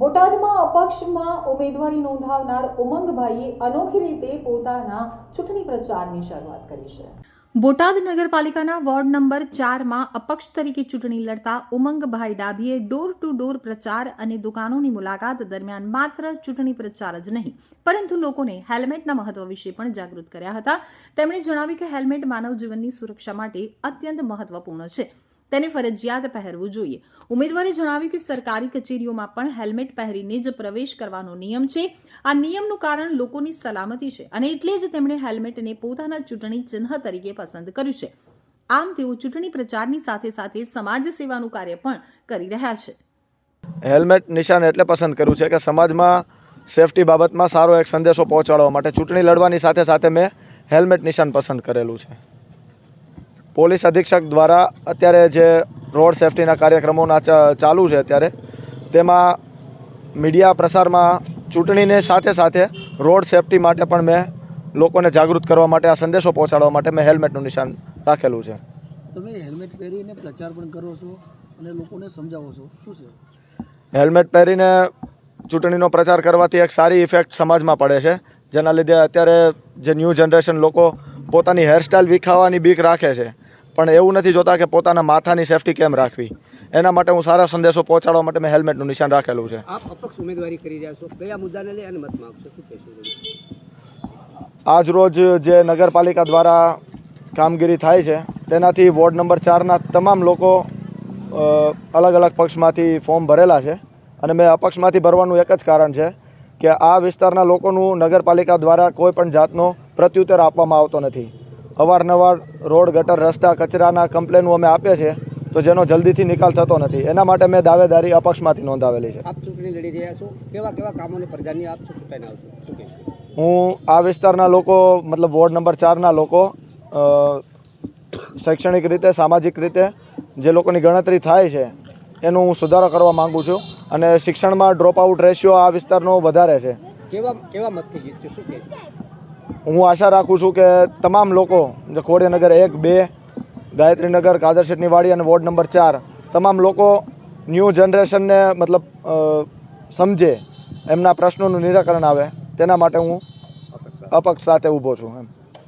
બોટાદમાં અપક્ષમાં ઉમેદવારી નોંધાવનાર ઉમંગભાઈએ અનોખી રીતે પોતાના ચૂંટણી પ્રચારની શરૂઆત કરી છે. બોટાદ નગરપાલિકાના વોર્ડ નંબર ચારમાં અપક્ષ તરીકે ચૂંટણી લડતા ઉમંગભાઈ ડાભીએ ડોર ટુ ડોર પ્રચાર અને દુકાનોની મુલાકાત દરમિયાન માત્ર ચૂંટણી પ્રચાર જ નહીં, પરંતુ લોકોને હેલ્મેટના મહત્વ વિશે પણ જાગૃત કર્યા હતા. તેમણે જણાવ્યું કે હેલ્મેટ માનવ જીવનની સુરક્ષા માટે અત્યંત મહત્વપૂર્ણ છે. તેને ફરજિયાત પહેરવું જોઈએ. ઉમેદવારે જણાવ્યું કે સરકારી કચેરીઓમાં પણ હેલ્મેટ પહેરીને જ પ્રવેશ કરવાનો નિયમ છે. આ નિયમનું કારણ લોકોની સલામતી છે અને એટલે જ તેમણે હેલ્મેટને પોતાના ચૂંટણી ચિહ્ન તરીકે પસંદ કર્યું છે. આમ તેઓ ચૂંટણી પ્રચારની સાથે સાથે સમાજ સેવાનું કાર્ય પણ કરી રહ્યા છે. હેલ્મેટ નિશાન એટલે પસંદ કર્યું છે કે સમાજમાં સેફટી બાબતમાં સારો એક સંદેશો પહોંચાડવા માટે ચૂંટણી લડવાની સાથે સાથે મેં હેલ્મેટ નિશાન પસંદ કરેલું છે. પોલીસ અધિક્ષક દ્વારા અત્યારે જે રોડ સેફટીના કાર્યક્રમોના ચાલુ છે અત્યારે તેમાં મીડિયા પ્રસારમાં ચૂંટણીને સાથે સાથે રોડ સેફટી માટે પણ મેં લોકોને જાગૃત કરવા માટે આ સંદેશો પહોંચાડવા માટે મેં હેલ્મેટનું નિશાન રાખેલું છે. તમે હેલ્મેટ પહેરીને પ્રચાર પણ કરો છો અને લોકોને સમજાવો છો. શું છે? હેલ્મેટ પહેરીને ચૂંટણીનો પ્રચાર કરવાથી એક સારી ઇફેક્ટ સમાજમાં પડે છે. જેના લીધે અત્યારે જે ન્યૂ જનરેશન લોકો પોતાની હેરસ્ટાઇલ વિખાવાની બીક રાખે છે. પણ એવું નથી જોતા કે પોતાના માથાની સેફટી કેમ રાખવી. એના માટે હું સારા સંદેશો પહોંચાડવા માટે મેં હેલ્મેટનું નિશાન રાખેલું છે. આપ અપક્ષ ઉમેદવારી કરી રહ્યા છો. કયા મુદ્દાને લઈ અને મત માંગશો શું કહેશો? આજ રોજ જે નગરપાલિકા દ્વારા કામગીરી થાય છે તેનાથી વોર્ડ નંબર ચારના તમામ લોકો અલગ અલગ પક્ષમાંથી ફોર્મ ભરેલા છે. અને મેં અપક્ષમાંથી ભરવાનું એક જ કારણ છે કે આ વિસ્તારના લોકોનું નગરપાલિકા દ્વારા કોઈ પણ જાતનો પ્રત્યુત્તર આપવામાં આવતો નથી. અવારનવાર રોડ ગટર રસ્તા કચરાના કમ્પ્લેનો અમે આપીએ છીએ તો જેનો જલ્દીથી નિકાલ થતો નથી. એના માટે મેં દાવેદારી અપક્ષમાંથી નોંધાવેલી છે. આપ ચૂંટણી લડી રહ્યા છો. કેવા કેવા કામોને પ્રજાની આપ ચૂંટાઈને આવશો હું આ વિસ્તારના લોકો મતલબ વોર્ડ નંબર ચારના લોકો શૈક્ષણિક રીતે સામાજિક રીતે જે લોકોની ગણતરી થાય છે એનું હું સુધારો કરવા માગું છું અને શિક્ષણમાં ડ્રોપ આઉટ રેશિયો આ વિસ્તારનો વધારે છે. કેવા કેવા મતથી જીતશું? શું હું આશા રાખું છું કે તમામ લોકો, જે ખોડિયાનગર એક, બે, ગાયત્રીનગર કાદરશેઠની વાડી અને વોર્ડ નંબર ચાર, તમામ લોકો ન્યૂ જનરેશનને મતલબ સમજે, એમના પ્રશ્નોનું નિરાકરણ આવે, તેના માટે હું અપક્ષ સાથે ઊભો છું, એમ.